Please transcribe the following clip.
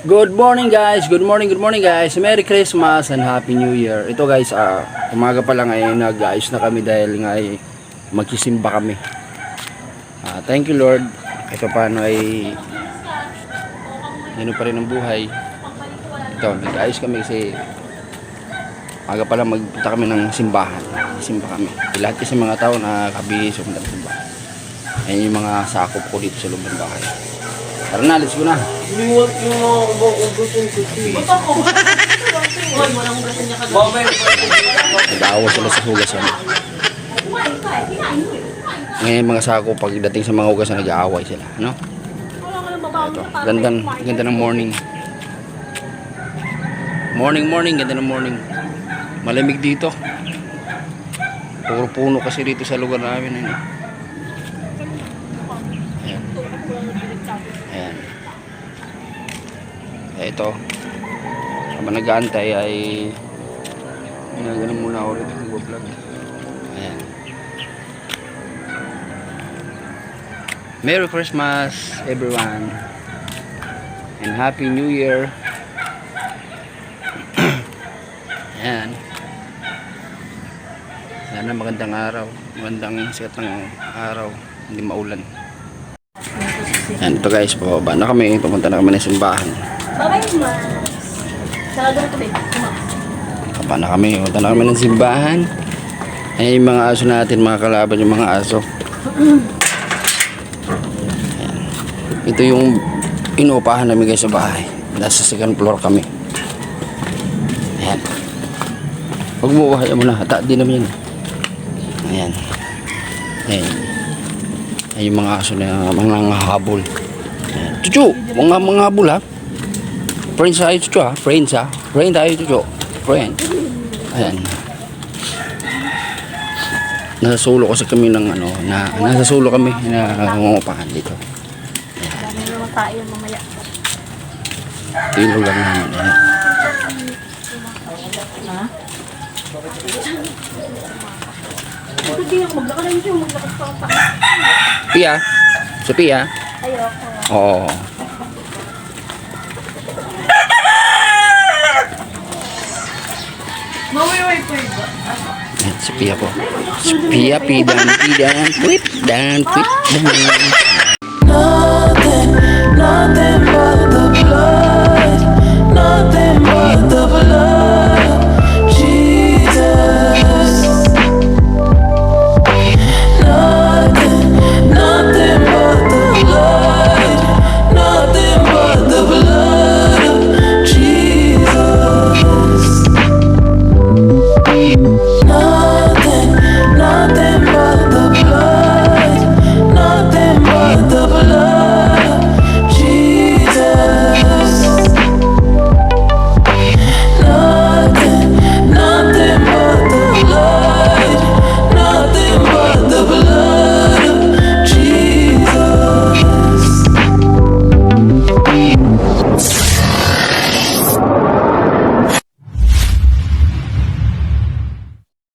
Good morning guys, good morning, good morning guys. Merry Christmas and Happy New Year. Ito guys, ah, umaga pa lang ay nag-ayos na kami dahil nga ay magsisimba kami. Ah, thank you Lord. Ito paano ay yun pa rin ang buhay. Ito, nag-ayos kami kasi umaga pa lang magpunta kami ng simbahan. Simba kami. Lahat kasi mga tao na kabihis ng simbahan. Ayan yung mga sakop ko dito sa loob ng bahay. Tara na, let's go na. Liwat yung mga ubusin ko si. Ba't ako? Nag-aawa sila sa hugasan. Ngayon mga sako pagdating sa mga hugasan nag-aaway sila, no? Wala ka lang babaw Ito, gandang, ganda ng morning. Morning, morning, ganda ng morning. Malamig dito. Puro puno kasi dito sa lugar namin. Ano? Ayan. Ayan. Eh, ito. Habang nag-aantay ay ginagano muna rito nag-vlog. Ayan. Merry Christmas everyone and Happy New Year. Ayan. Sana magandang araw. Magandang sikat ng araw. Hindi maulan. Ayan, ito guys, pababa na kami. Pumunta na kami ng simbahan. Babay, mas. Sarado ito, babe. Pababa na kami. Pumunta na kami ng simbahan. Ayan yung mga aso natin, mga kalaban yung mga aso. Ayan. Ito yung inuupahan namin guys sa bahay. Nasa second floor kami. Ayan. Huwag mo, hayaan mo na. Hata din naman yan. Ayan. Ayan. Yung mga aso na mga. Ayan. Chuchu! Mga mga habol ha. Friends tayo chuchu ha. Friends ha. Friend tayo chuchu. Friend. Ayan. Nasa sulo kasi kami ng ano, na nasa kami na nangungupahan dito. Tayo mamaya. Tilo lang naman. Ayan. Ha? Ito din ako maglakad na yun. Maglakad pa pa. Pia. Sa Pia. Ayoko. Oo. Mawiway po yun. Ayan, si Pia po. Si Pia, pidan, pidan, quit, dan, quit, dan.